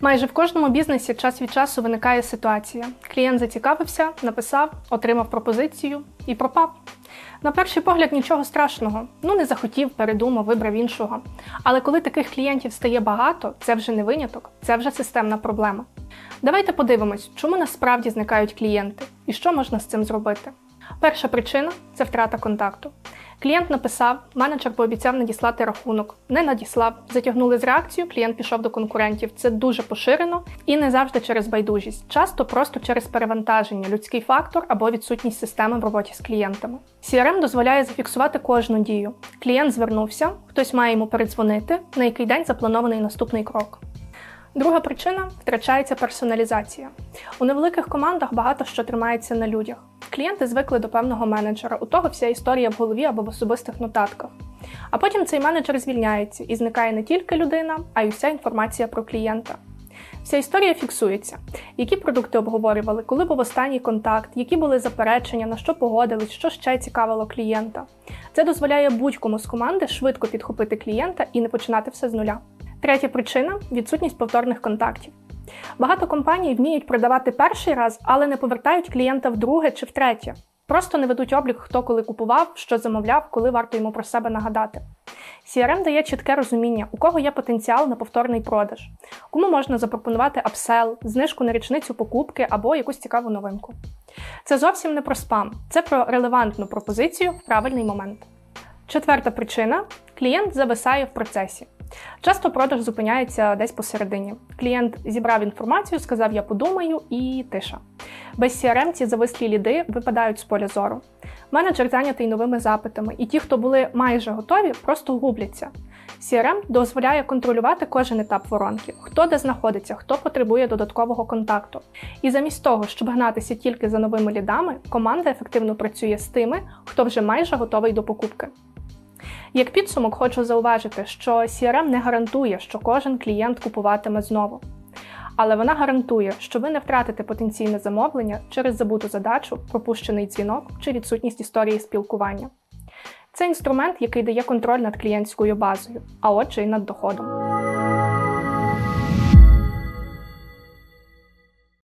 Майже в кожному бізнесі час від часу виникає ситуація. Клієнт зацікавився, написав, отримав пропозицію і пропав. На перший погляд нічого страшного. Ну не захотів, передумав, вибрав іншого. Але коли таких клієнтів стає багато, це вже не виняток, це вже системна проблема. Давайте подивимось, чому насправді зникають клієнти і що можна з цим зробити. Перша причина це втрата контакту. Клієнт написав, менеджер пообіцяв надіслати рахунок, не надіслав, затягнули з реакцією, клієнт пішов до конкурентів. Це дуже поширено і не завжди через байдужість, часто просто через перевантаження, людський фактор або відсутність системи в роботі з клієнтами. CRM дозволяє зафіксувати кожну дію. Клієнт звернувся, хтось має йому передзвонити, на який день запланований наступний крок. Друга причина втрачається персоналізація. У невеликих командах багато що тримається на людях. Клієнти звикли до певного менеджера, у того вся історія в голові або в особистих нотатках. А потім цей менеджер звільняється і зникає не тільки людина, а й вся інформація про клієнта. Вся історія фіксується, які продукти обговорювали, коли був останній контакт, які були заперечення, на що погодились, що ще цікавило клієнта. Це дозволяє будь-кому з команди швидко підхопити клієнта і не починати все з нуля. Третя причина відсутність повторних контактів. Багато компаній вміють продавати перший раз, але не повертають клієнта вдруге чи втретє. Просто не ведуть облік, хто коли купував, що замовляв, коли варто йому про себе нагадати. CRM дає чітке розуміння, у кого є потенціал на повторний продаж, кому можна запропонувати апсел, знижку на річницю покупки або якусь цікаву новинку. Це зовсім не про спам, це про релевантну пропозицію в правильний момент. Четверта причина клієнт зависає в процесі. Часто продаж зупиняється десь посередині. Клієнт зібрав інформацію, сказав Я подумаю і тиша. Без CRM ці завислі ліди випадають з поля зору. Менеджер зайнятий новими запитами, і ті, хто були майже готові, просто губляться. CRM дозволяє контролювати кожен етап воронки, хто де знаходиться, хто потребує додаткового контакту. І замість того, щоб гнатися тільки за новими лідами, команда ефективно працює з тими, хто вже майже готовий до покупки. Як підсумок, хочу зауважити, що CRM не гарантує, що кожен клієнт купуватиме знову. Але вона гарантує, що ви не втратите потенційне замовлення через забуту задачу, пропущений дзвінок чи відсутність історії спілкування. Це інструмент, який дає контроль над клієнтською базою, а отже, і над доходом.